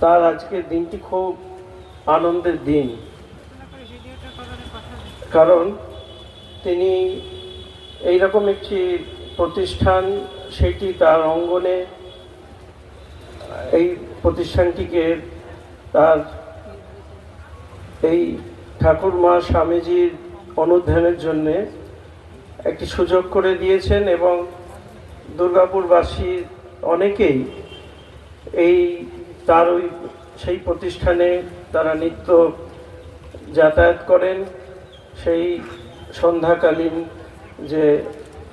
তার আজকের দিনটি খুব আনন্দের দিন। কারণ তিনি এইরকম একটি প্রতিষ্ঠান, সেটি তার অঙ্গনে, এই প্রতিষ্ঠানটিকে তার এই ঠাকুরমা স্বামীজির অনুধ্যানের জন্যে একটি সুযোগ করে দিয়েছেন এবং দুর্গাপুরবাসী অনেকেই এই তার ওই সেই প্রতিষ্ঠানে তারা নিত্য যাতায়াত করেন। সেই সন্ধ্যাকালীন যে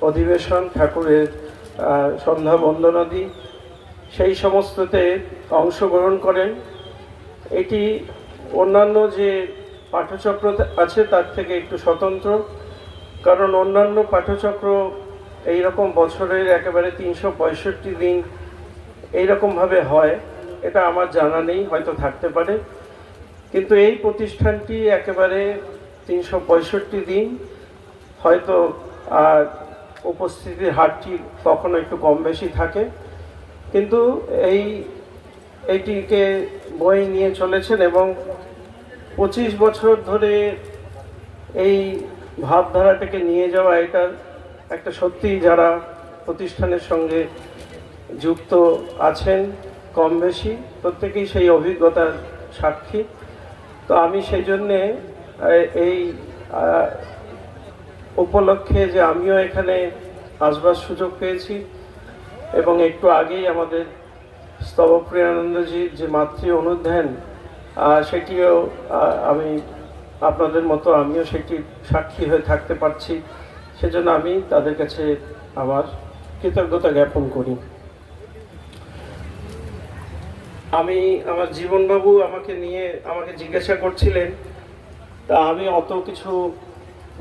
অধিবেশন, ঠাকুরের সন্ধ্যা বন্দনাদি, সেই সমস্ততে অংশগ্রহণ করেন। এটি অন্যান্য যে পাঠচক্র আছে তার থেকে একটু স্বতন্ত্র, কারণ অন্যান্য পাঠচক্র এই রকম বছরের একেবারে তিনশো পঁয়ষট্টি দিন এইরকমভাবে হয়। এটা আমার জানা নেই, হয়তো থাকতে পারে। কিন্তু এই প্রতিষ্ঠানটি একেবারে তিনশো পঁয়ষট্টি দিন, হয়তো আর উপস্থিতির হারটি কখনো একটু কম বেশি থাকে। কিন্তু এই এইটিকে বই নিয়ে চলেছেন এবং পঁচিশ বছর ধরে এই ভাবধারাটাকে নিয়ে যাওয়া এটা একটা সত্যি যারা প্রতিষ্ঠানের সঙ্গে যুক্ত আছেন কম বেশি, প্রত্যেকেই সেই অভিজ্ঞতার সাক্ষী। তো আমি সেই জন্যে এই উপলক্ষে যে আমিও এখানে আসবার সুযোগ পেয়েছি, এবং একটু আগেই আমাদের স্তবপ্রিয়ানন্দজির যে মাতৃ অনুধ্যান সেটিও আমি আপনাদের মতো আমিও সেটি সাক্ষী হয়ে থাকতে পারছি। সেজন্য আমি তাদের কাছে আমার কৃতজ্ঞতা জ্ঞাপন করি। আমি আমার জীবনবাবু আমাকে নিয়ে আমাকে জিজ্ঞাসা করছিলেন, তা আমি অত কিছু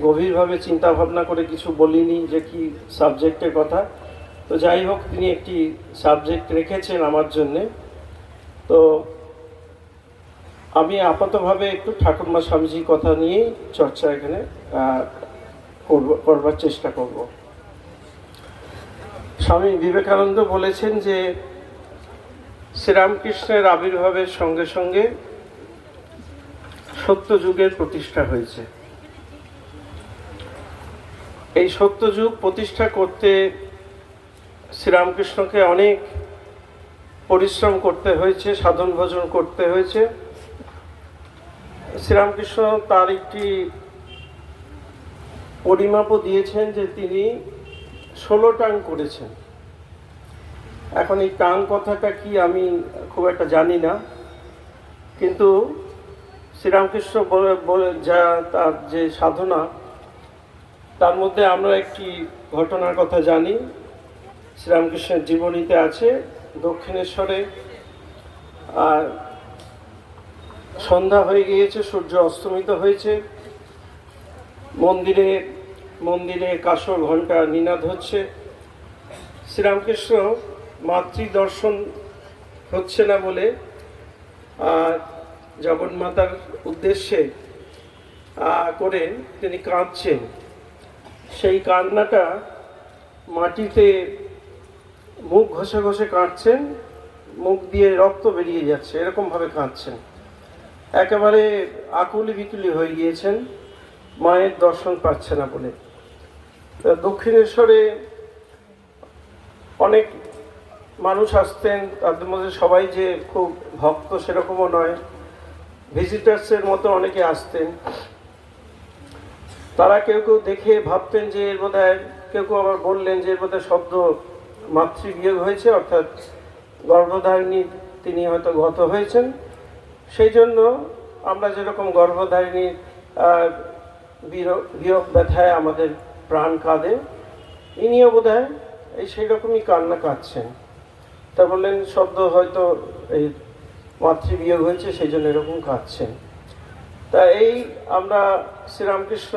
গভীরভাবে চিন্তা ভাবনা করে কিছু বলিনি যে কি সাবজেক্টের কথা। তো যাই হোক, তিনি একটি সাবজেক্ট রেখেছেন আমার জন্যে। তো আমি আপাতভাবে একটু ঠাকুরমা স্বামীজির কথা নিয়ে চর্চা এখানে করব, করবার চেষ্টা করব। স্বামী বিবেকানন্দ বলেছেন যে শ্রীরামকৃষ্ণের আবির্ভাবের সঙ্গে সঙ্গে সত্য যুগের প্রতিষ্ঠা হয়েছে। এই সত্য যুগ প্রতিষ্ঠা করতে শ্রীরামকৃষ্ণকে অনেক পরিশ্রম করতে হয়েছে, সাধন ভজন করতে হয়েছে। শ্রীরামকৃষ্ণ তার একটি পরিমাপও দিয়েছেন যে তিনি ষোলো টাং করেছেন। এখন এই টাং কথাটা কি আমি খুব একটা জানি না। কিন্তু শ্রীরামকৃষ্ণ বলে বলে যা তার যে সাধনা, তার মধ্যে আমরা একটি ঘটনার কথা জানি। শ্রীরামকৃষ্ণের জীবনীতে আছে দক্ষিণেশ্বরে। আর সন্ধ্যা হয়ে গিয়েছে, সূর্য অস্তমিত হয়েছে। মন্দিরে মন্দিরে কাসর ঘণ্টা নিনাদ হচ্ছে। শ্রীরামকৃষ্ণ মাতৃ দর্শন হচ্ছে না বলে জগন্মাতার উদ্দেশ্যে করে তিনি কাঁদছেন। সেই কান্নাটা মাটিতে মুখ ঘষে ঘষে কাঁদছেন, মুখ দিয়ে রক্ত বেরিয়ে যাচ্ছে এরকমভাবে কাঁদছেন। একেবারে আকুলি বিকুলি হয়ে গিয়েছেন, মায়ের দর্শন পাচ্ছে না বলে। দক্ষিণেশ্বরে অনেক মানুষ আসতেন, তাদের মধ্যে সবাই যে খুব ভক্ত সেরকমও নয়। ভিজিটার্সের মতো অনেকে আসতেন। তারা কেউ কেউ দেখে ভাবতেন যে এর বোধ কেউ কেউ আবার বললেন যে এর বোধ শব্দ মাতৃবিয়োগ হয়েছে, অর্থাৎ গর্ভধারিণী তিনি হয়তো গত হয়েছেন। সেই জন্য আমরা যেরকম গর্ভধারিণীর বিয়োগ ব্যথায় আমাদের প্রাণ কাঁদে, ইনিও বোধ হয় এই সেই রকমই কান্না কাঁদছেন। তা বললেন শব্দ হয়তো এই মাতৃ মাতৃবিয়োগ হয়েছে, সেই জন্য এরকম কাঁদছেন। তা এই আমরা শ্রীরামকৃষ্ণ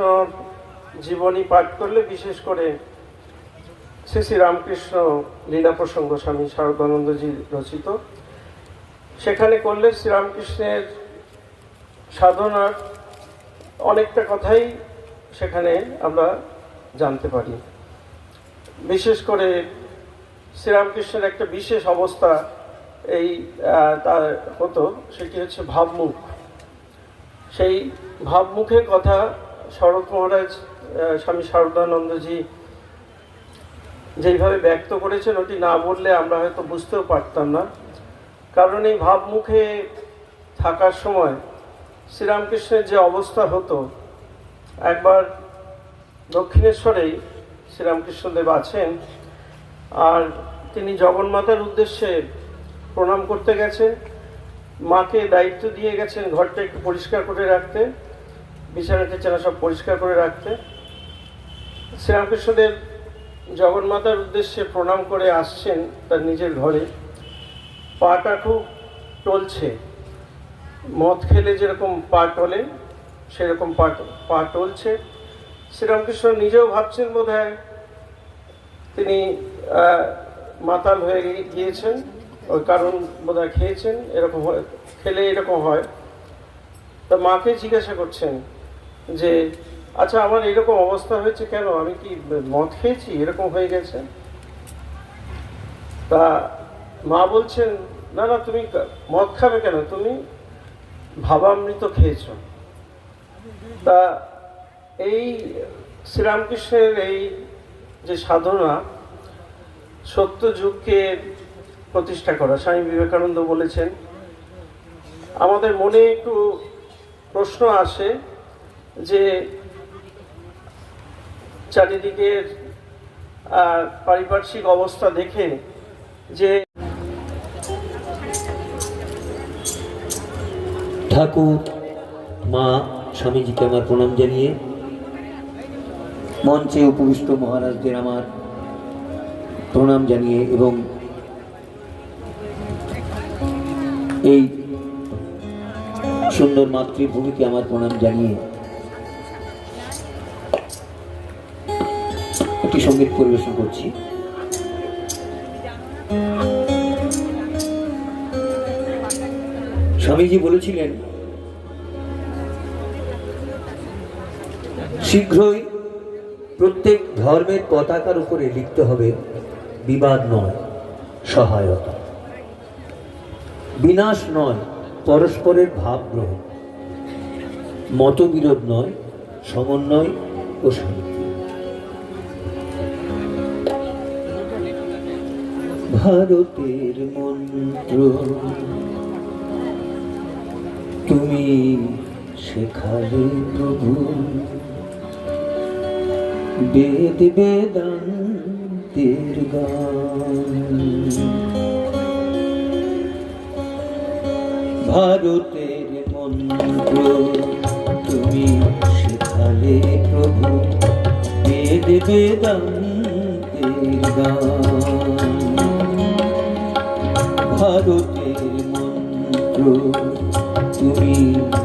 জীবনী পাঠ করলে বিশেষ করে শ্রী শ্রী রামকৃষ্ণ লীলা প্রসঙ্গ স্বামী শারদানন্দজি রচিত। সেখানে করলে শ্রীরামকৃষ্ণের সাধনার অনেকটা কথাই সেখানে আমরা জানতে পারি। বিশেষ করে শ্রীরামকৃষ্ণের একটা বিশেষ অবস্থা এই তার হতো, সেটি হচ্ছে ভাবমুখ। সেই ভাবমুখের কথা শরৎ মহারাজ স্বামী শারদানন্দজি যেইভাবে ব্যক্ত করেছেন, ওটি না বললে আমরা হয়তো বুঝতেও পারতাম না। কারণ এই ভাবমুখে থাকার সময় শ্রীরামকৃষ্ণের যে অবস্থা হতো, একবার দক্ষিণেশ্বরেই শ্রীরামকৃষ্ণদেব আছেন আর তিনি জগন্মাতার উদ্দেশ্যে প্রণাম করতে গেছেন। মাকে দায়িত্ব দিয়ে গেছেন ঘরটা একটু পরিষ্কার করে রাখতে বিছানা টিছানা সব পরিষ্কার করে রাখতে। শ্রীরামকৃষ্ণদেব জগন্মাতার উদ্দেশ্যে প্রণাম করে আসছেন তার নিজের ঘরে। পাটা খুব টলছে। মদ খেলে যেরকম পা টলে, সেরকম পা পা টলছে। শ্রীরামকৃষ্ণ নিজেও ভাবছেন বোধ তিনি মাতাল হয়ে গিয়েছেন। ওই কারণ বোধ খেয়েছেন, এরকম হয়, খেলে এরকম হয়। তা মাকে জিজ্ঞাসা করছেন যে আচ্ছা আমার এরকম অবস্থা হয়েছে কেন? আমি কি মদ খেয়েছি? এরকম হয়ে গেছে? তা মা বলছেন, না না, তুমি মদ খাবে কেন? তুমি ভাবামৃত খেয়েছ। তা এই শ্রীরামকৃষ্ণের এই যে সাধনা সত্য যুগকে প্রতিষ্ঠা করা। স্বামী বিবেকানন্দ বলেছেন, আমাদের মনে একটু প্রশ্ন আসে যে চারিদিকের পারিপার্শ্বিক অবস্থা দেখে যে ঠাকুর, মা, স্বামীজিকে আমার প্রণাম জানিয়ে মঞ্চে উপবিষ্ট মহারাজদের আমার প্রণাম জানিয়ে এবং এই সুন্দর মাতৃভূমিকে আমার প্রণাম জানিয়ে একটি সংগীত পরিবেশন করছি। স্বামীজি বলেছিলেন, শীঘ্রই প্রত্যেক ধর্মের পতাকার উপরে লিখতে হবে বিবাদ নয়, সহায়তা। বিনাশ নয়, পরস্পরের ভাব গ্রহণ। মতবিরোধ নয়, সমন্বয় ও শান্তি। ভারতের মন্ত্র, তুমি শেখালে প্রভু। বেদ বেদান্তের ভারতের মন্ত্র তুমি শেখালে প্রভু, বেদ বেদান্তের ভারতের মন্ত্র তুমি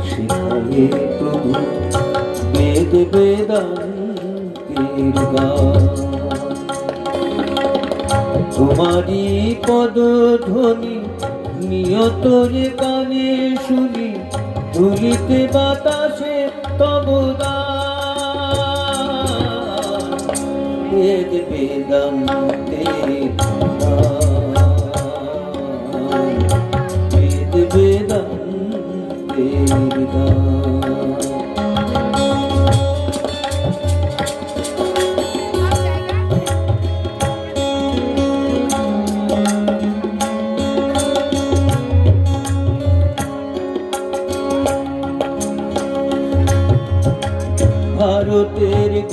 শেখালে প্রভু, বেদ বেদান্তের গান তোমারই পদধ্বনি নিয়ত যে গানে শুনি, ধুলিতে বাতাসে তব দান। বেদ বেদান্তের বেদ বেদান্তের গান।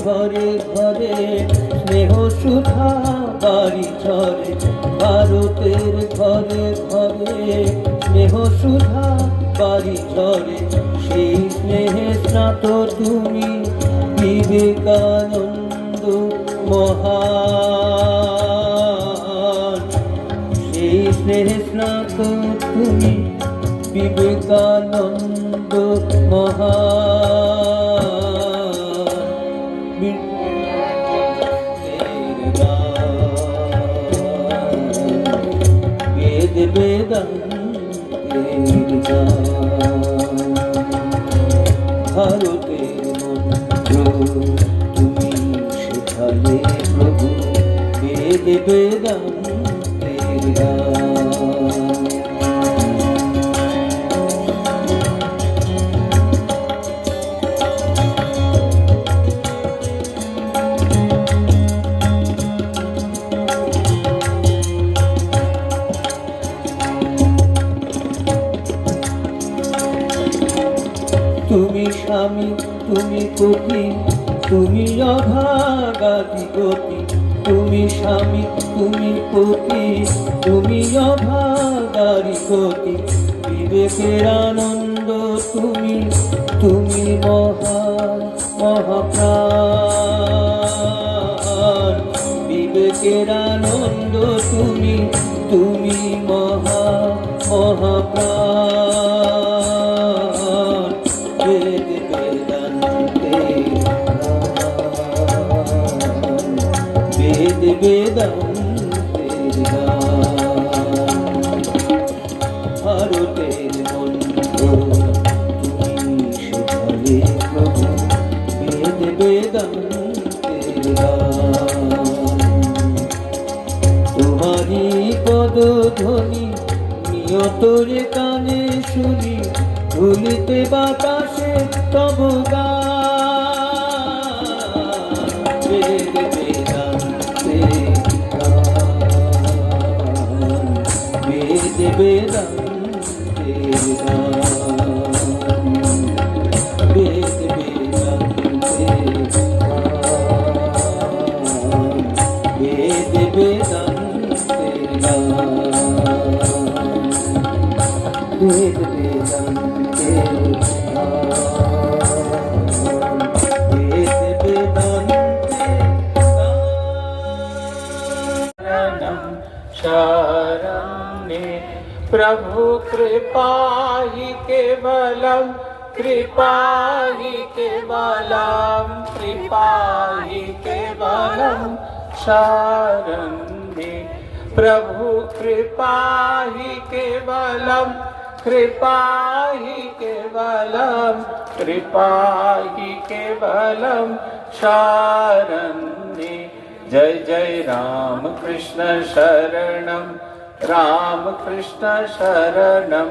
ঘরে ঘরে, স্নেহ সুধা বাড়ি ঝরে ভারতের ঘরে ঘরে, স্নেহ সুধা বাড়ি ঝরে সেই স্নেহে স্নাত তুমি বিবেকানন্দ মহান। সেই স্নেহে স্নাত তুমি বিবেকানন্দ মহান। মন্ত্র তুমি শেখালে প্রভু বেদ বেদান্তের গান। তুমি পতি তুমি অভাগারি গতি বিবেকের আনন্দ তুমি তুমি মহা, মহাপ্রাণ। বিবেকের আনন্দ তুমি তুমি মহা, মহাপ্রাণ। বেদ বেদান্তে বেদ বেদান্তে বেদ বেদান্তে प्रभु कृपा हि केवलं कृपा हि केवलं कृपा हि केवलं शरण्ये प्रभु कृपा हि केवलं कृपा हि केवलं कृपा हि केवलं शरण्ये जय जय राम कृष्ण रामकृष्णशरणं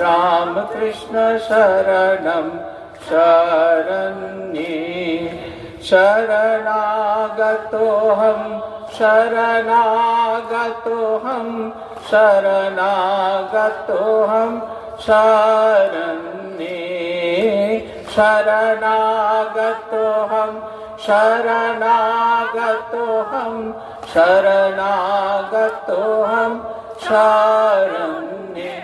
रामकृष्णशरणं शरण्ये। शरणागतोऽहं शरणागतोऽहं शरणागतोऽहं शरण्ये। शरणागतोऽहं शरणागतो हम शरणागतो हम शरण्ये।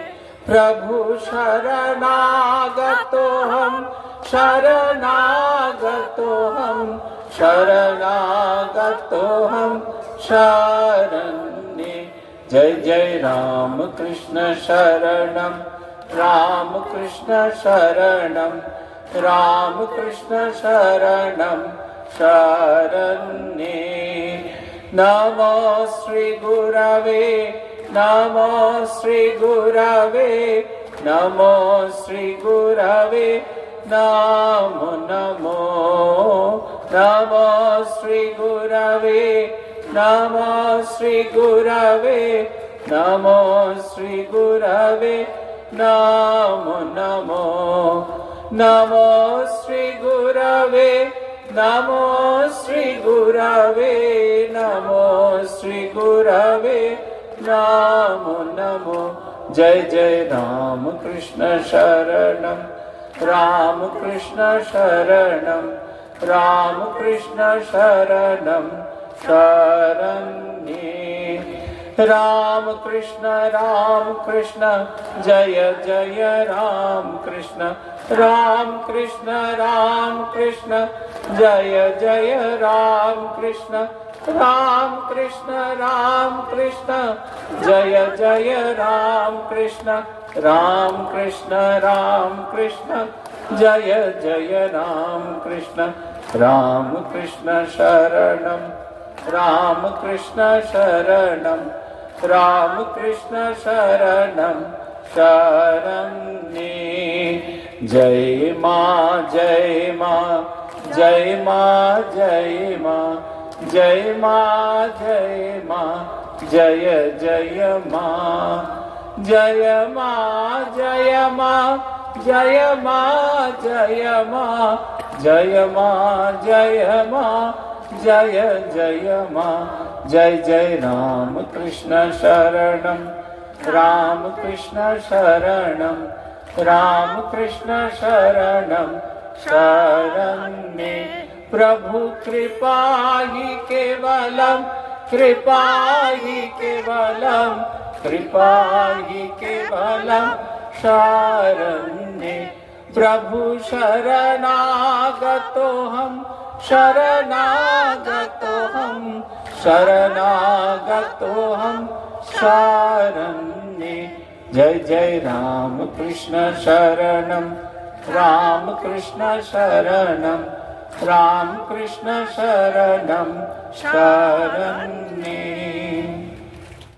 प्रभु शरणागतो हम शरणागतो हम शरणागतो हम शरण्ये। जय जय राम कृष्ण शरणं, रामकृष्ण शरणं रामकृष्ण शरणं। शरण्ये नमो श्रीगुरवे नमो श्रीगुरवे नमो श्रीगुरवे नमो नमो नमो श्रीगुरवे नमो श्रीगुरवे नमो श्रीगुरवे नमो नमो नमो श्रीगुरवे नमो श्रीगुरवे नमो श्रीगुरवे नमो नमो। जय जय राम कृष्ण शरणं राम कृष्ण शरणं राम कृष्ण शरणं, शरण्ये। राम कृष्ण राम कृष्ण जय जय राम कृष्ण राम कृष्ण राम कृष्ण जय जय राम कृष्ण राम कृष्ण राम कृष्ण। जय जय राम कृष्ण राम कृष्ण राम कृष्ण। जय जय राम कृष्ण राम कृष्ण शरणं। राम कृष्ण शरणं, राम कृष्ण शरणं। शरण्ये। जय मा जय मा। जय मा जय मा जय मा जय मा जय जय मा जय मा जय मा जय मा जय मा जय मा जय मा जय जय मा जय जय राम कृष्ण शरणं राम कृष्ण शरणं राम कृष्ण शरणं शरण्ये प्रभु कृपा ही केवलम कृपा ही केवलम कृपा ही केवलम, शरण्ये प्रभु शरणागतो हम शरणागतो हम शरणागतो हम शरण्ये। जय जय राम कृष्ण शरणम। राम कृष्ण शरण राम कृष्ण रामकृष्णशरणं शरण्ये